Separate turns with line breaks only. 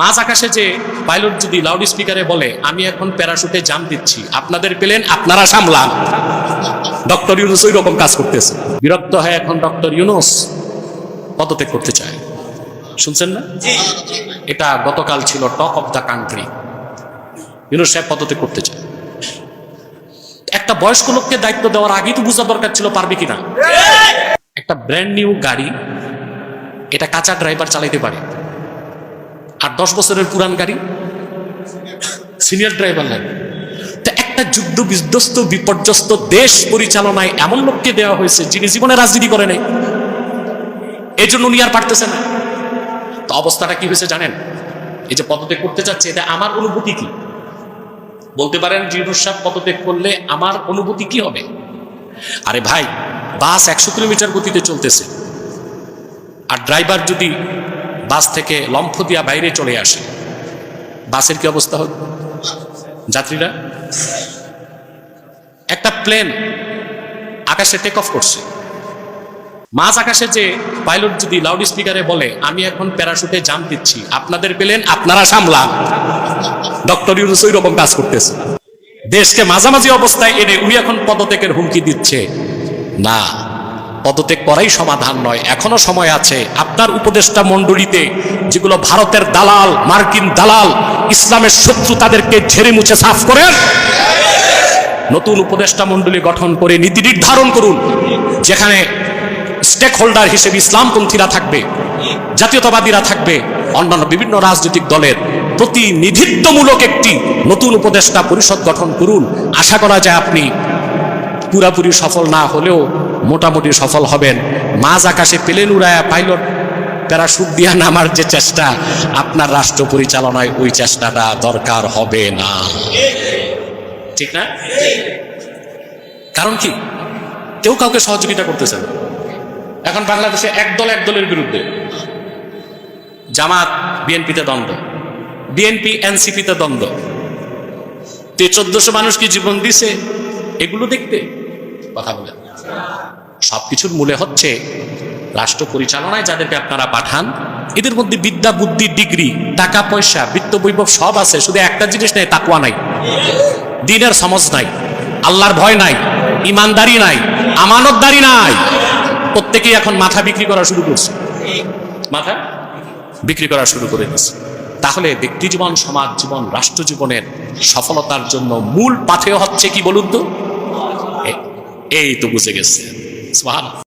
মাঝ আকাশে যে পাইলট যদি লাউড স্পিকারে বলে আমি এখন প্যারাশুটে জাম দিচ্ছি আপনাদের পেলেন আপনারা সামলান। ডক্টর ইউনুস ওই রকম কাজ করতেছে। বিরক্ত হয় এখন ডক্টর ইউনুস পদত্যাগ করতে চায়। শুনছেন না? এটা গতকাল ছিল talk of the country Yunus Saheb পদত্যাগ করতে চায়। একটা বয়স্ক লোককে দায়িত্ব দেওয়ার আগেই তো বোঝা দরকার ছিল পারবে কিনা। একটা ব্র্যান্ড নিউ গাড়ি এটা কাঁচা ড্রাইভার চালাইতে পারে। দশ বছরের পুরান গাড়ি সিনিয়র ড্রাইভার লাগে তা একটা যুদ্ধ বিধ্বস্ত, বিপর্যস্ত দেশ পরিচালনায় এমন লোককে দেওয়া হয়েছে যিনি জীবনে রাজনীতি করে নাই। এই জন্য উনি আর পারতেছে না। তো অবস্থাটা কি হয়েছে জানেন? এই যে পদত্যাগ করতে চাচ্ছে, এটা আমার অনুভূতি কি? বলতে পারেন জিরুর সাহেব পদত্যাগ করলে আমার অনুভূতি কি হবে? আরে ভাই, বাস একশো কিলোমিটার গতিতে চলতেছে। আর ড্রাইভার যদি বাস থেকে লম্ফ দিয়া বাইরে চলে আসে। বাসের কি অবস্থা হবে যাত্রীরা? একটা প্লেন আকাশে টেক অফ করছে। মাঝ আকাশে যে পাইলট যদি লাউড স্পিকারে বলে, আমি এখন প্যারাশুটে জাম দিচ্ছি, আপনাদের পেলেন, আপনারা সামলান। ডক্টর ইউনুস ওই রকম কাজ করতেছে। দেশকে মাঝামাঝি অবস্থায় এনে উনি এখন পদত্যাগের হুমকি দিচ্ছে। না পদত্যাগ করাই সমাধান নয়। এখনও সময় আছে। আপনার উপদেষ্টা মণ্ডলীতে যেগুলো ভারতের দালাল, মার্কিন দালাল, ইসলামের শত্রু তাদেরকে ঝেড়ে মুছে সাফ করেন। নতুন উপদেষ্টা মণ্ডলী গঠন করে নীতি নির্ধারণ করুন, যেখানে স্টেক হোল্ডার হিসেবে ইসলামপন্থীরা থাকবে, জাতীয়তাবাদীরা থাকবে, অন্যান্য বিভিন্ন রাজনৈতিক দলের প্রতিনিধিত্বমূলক একটি নতুন উপদেষ্টা পরিষদ গঠন করুন। আশা করা যায় আপনি পুরাপুরি সফল না হলেও মোটামুটি সফল হবেন। মাঝ আকাশে প্লেন উড়ায়া পাইলট। প্যারাশুট দিয়া নামার যে চেষ্টা, আপনার রাষ্ট্র পরিচালনায় ওই চেষ্টাটা দরকার হবে না। ঠিক না? কারণ কি? কেউ কাউকে সহযোগিতা করতেছে না। এখন বাংলাদেশে এক দল এক দলের বিরুদ্ধে। জামাত, বিএনপিতে দ্বন্দ্ব। বিএনপি, এনসিপিতে দ্বন্দ্ব। তে চোদ্দশো মানুষ কি জীবন দিছে? এগুলো দেখতে। কথা বলেন সবকিছুর মূলে হচ্ছে রাষ্ট্র পরিচালনায় যাদেরকে আপনারা পাঠান, এদের মধ্যে বিদ্যা, বুদ্ধি, ডিগ্রি, টাকা, পয়সা, বিত্ত, বৈভব সব আছে, শুধু একটা জিনিস নেই তাকুয়া নাই। দিনের সমজ নাই, আল্লাহর ভয় নাই, ইমানদারি নাই, আমানতদারি নাই। প্রত্যেকেই এখন মাথা বিক্রি করা শুরু করছে। মাথা বিক্রি করা শুরু করে দিচ্ছে তাহলে ব্যক্তি জীবন, সমাজ জীবন, রাষ্ট্র জীবনের সফলতার জন্য মূল পাথেয় হচ্ছে কি বলুন তো? এই তো বুঝে গেছে।